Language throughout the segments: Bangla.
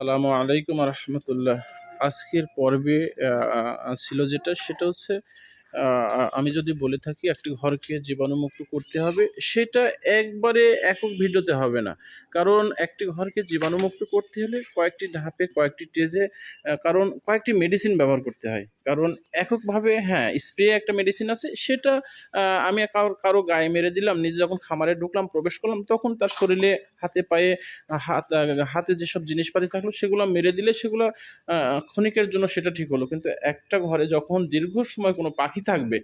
আসসালামু আলাইকুম রহমতুল্লাহ। আজকের পর্বে ছিল যেটা সেটা হচ্ছে আমি যদি বলে থাকি, একটি ঘরকে জীবাণুমুক্ত করতে হবে, সেটা একবারে একক ভিডিওতে হবে না। কারণ একটি ঘরকে জীবাণুমুক্ত করতে হলে কয়েকটি ধাপে, কয়েকটি টেজে কারণ কয়েকটি মেডিসিন ব্যবহার করতে হয়। কারণ এককভাবে হ্যাঁ স্প্রে একটা মেডিসিন আছে, সেটা আমি কারও কারও গায়ে মেরে দিলাম, নিজে যখন খামারে ঢুকলাম, প্রবেশ করলাম, তখন তার শরীরে হাতে, পায়ে, হাত, হাতে যেসব জিনিসপাতি থাকল, সেগুলো মেরে দিলে সেগুলো ক্ষণিকের জন্য সেটা ঠিক হলো। কিন্তু একটা ঘরে যখন দীর্ঘ সময় কোনো পাখি থাকবে।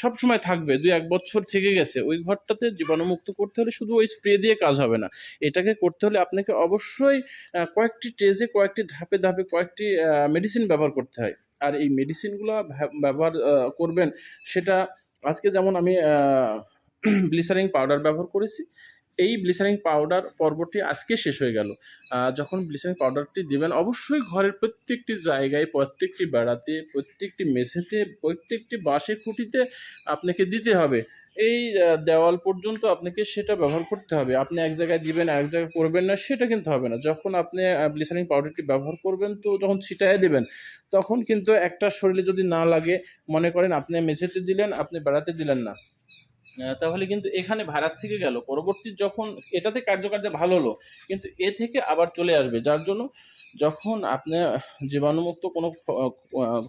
সব সময় থাকবে, দুই এক বছর থেকে গেছে। ওই ঘরটাতে জীবাণুমুক্ত করতে হলে শুধু ওই স্প্রে দিয়ে কাজ হবে না। এটাকে করতে হলে আপনাকে অবশ্যই কয়েকটি টেজে কয়েকটি ধাপে ধাপে কয়েকটি মেডিসিন ব্যবহার করতে হয়। আর এই মেডিসিনগুলো ব্যবহার করবেন, সেটা আজকে যেমন আমি ব্লিসারিং পাউডার ব্যবহার করেছি এই ব্লিসারিং পাউডার পর্বটি আজকে শেষ হয়ে গেল। যখন ব্লিচিং পাউডারটি দিবেন, অবশ্যই ঘরের প্রত্যেকটি জায়গায়, প্রত্যেকটি বেড়াতে, প্রত্যেকটি মেঝেতে, প্রত্যেকটি বাসে খুঁটিতে আপনাকে দিতে হবে। এই দেওয়াল পর্যন্ত আপনাকে সেটা ব্যবহার করতে হবে। আপনি এক জায়গায় দিবেন এক জায়গায় করবেন না, সেটা কিন্তু হবে না। যখন আপনি ব্লিচারিং পাউডারটি ব্যবহার করবেন, তো যখন ছিটায় দেবেন, তখন কিন্তু একটা শরীরে যদি না লাগে, মনে করেন আপনি মেঝেতে দিলেন, আপনি বেড়াতে দিলেন না। তাহলে কিন্তু এখানে ভাইরাস থেকে গেল। পরবর্তী যখন এটাতে কার্যকারিতা ভালো হলো, কিন্তু এ থেকে আবার চলে আসবে। যার জন্য যখন আপনি জীবাণুমুক্ত কোনো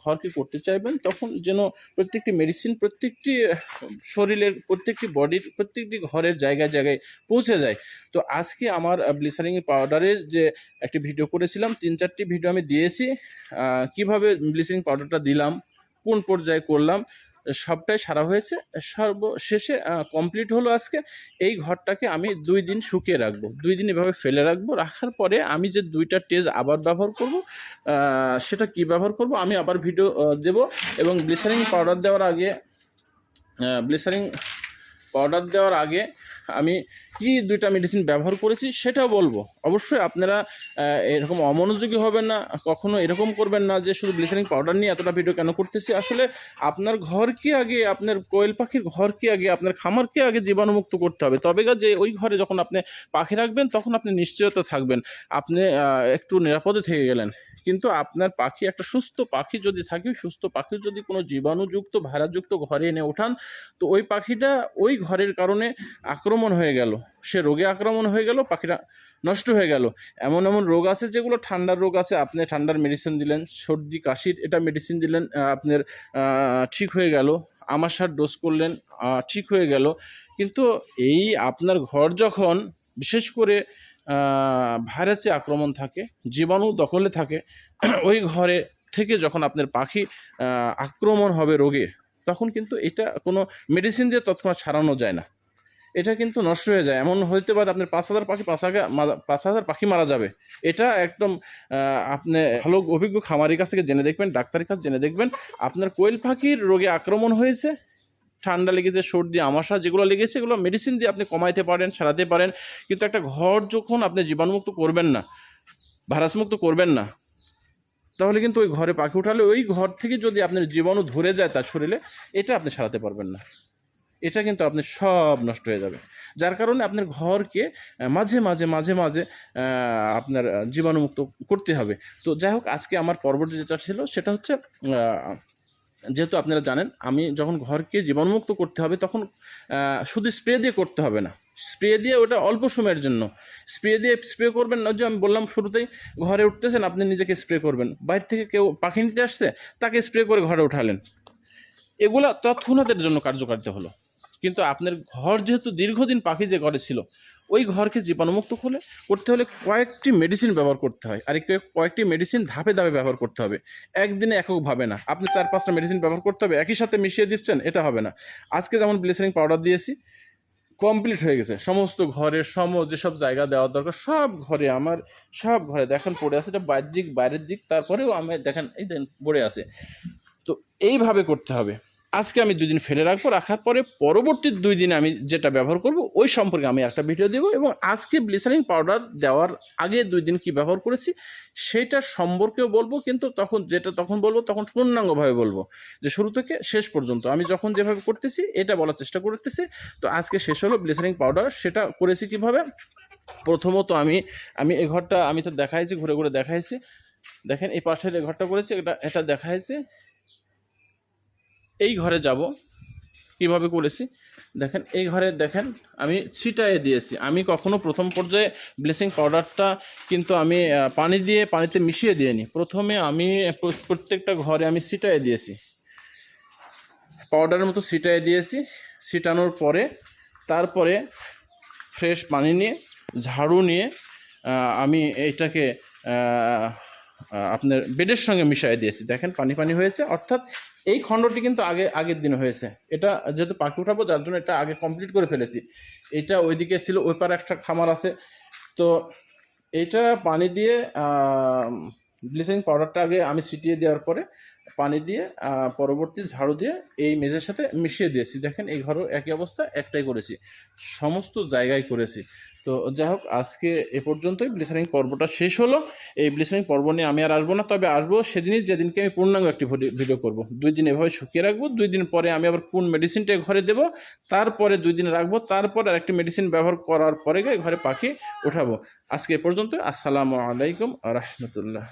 ঘরকে করতে চাইবেন, তখন যেন প্রত্যেকটি মেডিসিন প্রত্যেকটি শরীরের প্রত্যেকটি বডির প্রত্যেকটি ঘরের জায়গায় জায়গায় পৌঁছে যায়। তো আজকে আমার ব্লিসারিং পাউডারের যে একটি ভিডিও করেছিলাম, তিন চারটি ভিডিও আমি দিয়েছি। কীভাবে ব্লিচিং পাউডারটা দিলাম, কোন পর্যায়ে করলাম সবটাই সারা হয়েছে। সর্বশেষে কমপ্লিট হলো আজকে। এই ঘরটাকে আমি দুই দিন শুকিয়ে রাখব। দুই দিন এভাবে ফেলে রাখব। রাখার পরে আমি যে দুইটা টেজ আবার ব্যবহার করব সেটা কি ব্যবহার করব, আমি আবার ভিডিও দেব। এবং ব্লিসারিং পাউডার দেওয়ার আগে ব্লিচারিং পাউডার দেওয়ার আগে আমি কি দুইটা মেডিসিন ব্যবহার করেছি সেটাও বলব। অবশ্যই আপনারা এরকম অমনোযোগী হবেন না, কখনো এরকম করবেন না যে শুধু ব্লিচারিং পাউডার নিয়ে এতটা ভিডিও কেন করতেছি। আসলে আপনার ঘরকে আগে, আপনার কোয়েল পাখির ঘরকে আগে, আপনার খামারকে আগে জীবাণুমুক্ত করতে হবে? তবে যে ওই ঘরে যখন আপনি পাখি রাখবেন, তখন আপনি নিশ্চয়তা থাকবেন। আপনি একটু নিরাপদে থেকে গেলেন। কিন্তু আপনার পাখি, একটা সুস্থ পাখি যদি থাকে, সুস্থ পাখির যদি কোনো জীবাণুযুক্ত ভাইরাসযুক্ত ঘরে এনে ওঠান, তো ওই পাখিটা ওই ঘরের কারণে আক্রমণ হয়ে গেল। সে রোগে আক্রমণ হয়ে গেল, পাখিটা নষ্ট হয়ে গেল। এমন এমন রোগ আছে যেগুলো ঠান্ডার রোগ আছে, আপনি ঠান্ডার মেডিসিন দিলেন, সর্দি, কাশির এটা মেডিসিন দিলেন আপনার ঠিক হয়ে গেল আমাশার ডোজ করলেন ঠিক হয়ে গেল। কিন্তু এই আপনার ঘর যখন, বিশেষ করে ভাইরাসে আক্রমণ থাকে, জীবাণু দখলে থাকে, ওই ঘরে থেকে যখন আপনার পাখি আক্রমণ হবে রোগে, তখন কিন্তু এটা কোনো মেডিসিন দিয়ে তৎক্ষণাৎ সারানো যায় না। এটা কিন্তু নষ্ট হয়ে যায়। এমন হইতে পারে আপনার পাঁচ হাজার পাখি, পাঁচ হাজার পাঁচ হাজার পাখি মারা যাবে। এটা একদম আপনি ভালো, অভিজ্ঞ খামারির কাছ থেকে জেনে দেখবেন, ডাক্তারের কাছে জেনে দেখবেন, আপনার কোয়েল পাখির রোগে আক্রমণ হয়েছে ঠান্ডা লেগেছে, সর্দি, আমাশা যেগুলো লেগেছে, এগুলো মেডিসিন দিয়ে আপনি কমাইতে পারেন সারাতে পারেন। কিন্তু একটা ঘর যখন আপনি জীবাণুমুক্ত করবেন না, ভাইরাসমুক্ত করবেন না, তাহলে কিন্তু ওই ঘরে পাখি উঠালে, ওই ঘর থেকে যদি আপনার জীবাণু ধরে যায় তার শরীরে, এটা আপনি সারাতে পারবেন না। এটা কিন্তু আপনি সব নষ্ট হয়ে যাবে। যার কারণে আপনার ঘরকে মাঝে মাঝে মাঝে মাঝে আপনার জীবাণুমুক্ত করতে হবে। তো যাই হোক, আজকে আমার পরবর্তী যেটা ছিল, সেটা হচ্ছে যেহেতু আপনারা জানেন, আমি যখন ঘরকে জীবাণুমুক্ত করতে হবে তখন শুধু স্প্রে দিয়ে করতে হবে না। স্প্রে দিয়ে ওটা অল্প সময়ের জন্য। স্প্রে দিয়ে স্প্রে করবেন না যে আমি বললাম শুরুতেই, ঘরে উঠতেছেন, আপনি নিজেকে স্প্রে করবেন। বাইরে থেকে কেউ পাখি নিতে আসছে, তাকে স্প্রে করে ঘরে উঠালেন। এগুলা তৎক্ষণাতের জন্য কার্যকারিতা হলো। কিন্তু আপনার ঘর যেহেতু দীর্ঘদিন পাখি যে ঘরে ছিল ওই ঘরকে জীবাণুমুক্ত হলে করতে হলে কয়েকটি মেডিসিন ব্যবহার করতে হয়। আর কয়েকটি মেডিসিন ধাপে ধাপে ব্যবহার করতে হবে। একদিনে এককভাবে না। আপনি চার পাঁচটা মেডিসিন ব্যবহার করতে হবে, একই সাথে মিশিয়ে দিচ্ছেন, এটা হবে না। আজকে যেমন ব্লিসারিং পাউডার দিয়েছি কমপ্লিট হয়ে গেছে। সমস্ত ঘরের সম যেসব জায়গা দেওয়ার দরকার, সব ঘরে আমার, সব ঘরে দেখেন পড়ে আছে, এটা বাহ্যিক, বাইরের দিক, তারপরেও আমি দেখেন, এই দেন, পড়ে আছে। তো এইভাবে করতে হবে। আজকে আমি দুই দিন ফেলে রাখব, রাখার পরে পরবর্তী দুই দিনে আমি যেটা ব্যবহার করব, ওই সম্পর্কে আমি একটা ভিডিও দেবো এবং আজকে ব্লিসারিং পাউডার দেওয়ার আগে দুই দিন কি ব্যবহার করেছি সেটা সম্পর্কেও বলব, কিন্তু তখন যেটা তখন বলব, তখন পূর্ণাঙ্গভাবে বলব। যে শুরু থেকে শেষ পর্যন্ত, আমি যখন যেভাবে করতেছি, এটা বলার চেষ্টা করতেছি। তো আজকে শেষ হলো ব্লিসারিং পাউডার সেটা করেছি কীভাবে? প্রথমত আমি আমি এই ঘরটা, আমি তো দেখাইছি, ঘুরে ঘুরে দেখাইছি। দেখেন এই পাশের এই ঘরটা করেছি, এটা এটা দেখাইছি। এই ঘরে যাব। কীভাবে করেছি? দেখেন এই ঘরে দেখেন আমি ছিটায় দিয়েছি। আমি কখনো প্রথম পর্যায়ে ব্লিচিং পাউডারটা কিন্তু আমি পানি দিয়ে পানিতে মিশিয়ে দিইনি। প্রথমে আমি প্রত্যেকটা ঘরে আমি ছিটায়ে দিয়েছি। পাউডারের মতো ছিটায়ে দিয়েছি। ছিটানোর পরে তারপরে ফ্রেশ পানি নিয়ে ঝাড়ু নিয়ে আমি আহ, আপনার বেডের সঙ্গে মিশিয়ে দিয়েছি। দেখেন, পানি পানি হয়েছে। অর্থাৎ এই খণ্ডটি কিন্তু আগে, আগের দিন হয়েছে। এটা যেহেতু পাখি উঠাবো, যার জন্য এটা আগে কমপ্লিট করে ফেলেছি। এটা ওইদিকে ছিল, ওই পারে একটা খামার আছে। তো এইটা পানি দিয়ে ব্লিচিং পাউডারটা আগে আমি ছিটিয়ে দেওয়ার পরে পানি দিয়ে পরবর্তী ঝাড়ু দিয়ে এই মেঝের সাথে মিশিয়ে দিয়েছি। দেখেন এই ঘরও একই অবস্থা, একটাই করেছি। সমস্ত জায়গায় করেছি। তো যাই হোক, আজকে এ পর্যন্তই। ব্লিচারিং পর্বটা শেষ হলো। এই ব্লিচারিং পর্ব নিয়ে আমি আর আসব না, তবে আসব সেদিনই, যেদিনকে আমি পূর্ণাঙ্গ একটি ভিডি- ভিডিও করব। দুই দিন এভাবে শুকিয়ে রাখব, দুই দিন পরে আমি আবার কোন মেডিসিনটা ঘরে দেবো, তারপরে দুই দিন রাখব, তারপর আর একটি মেডিসিন ব্যবহার করার পরে ঘরে পাখি উঠাবো আজকে এ পর্যন্ত আসসালামু আলাইকুম রহমতুল্লাহ।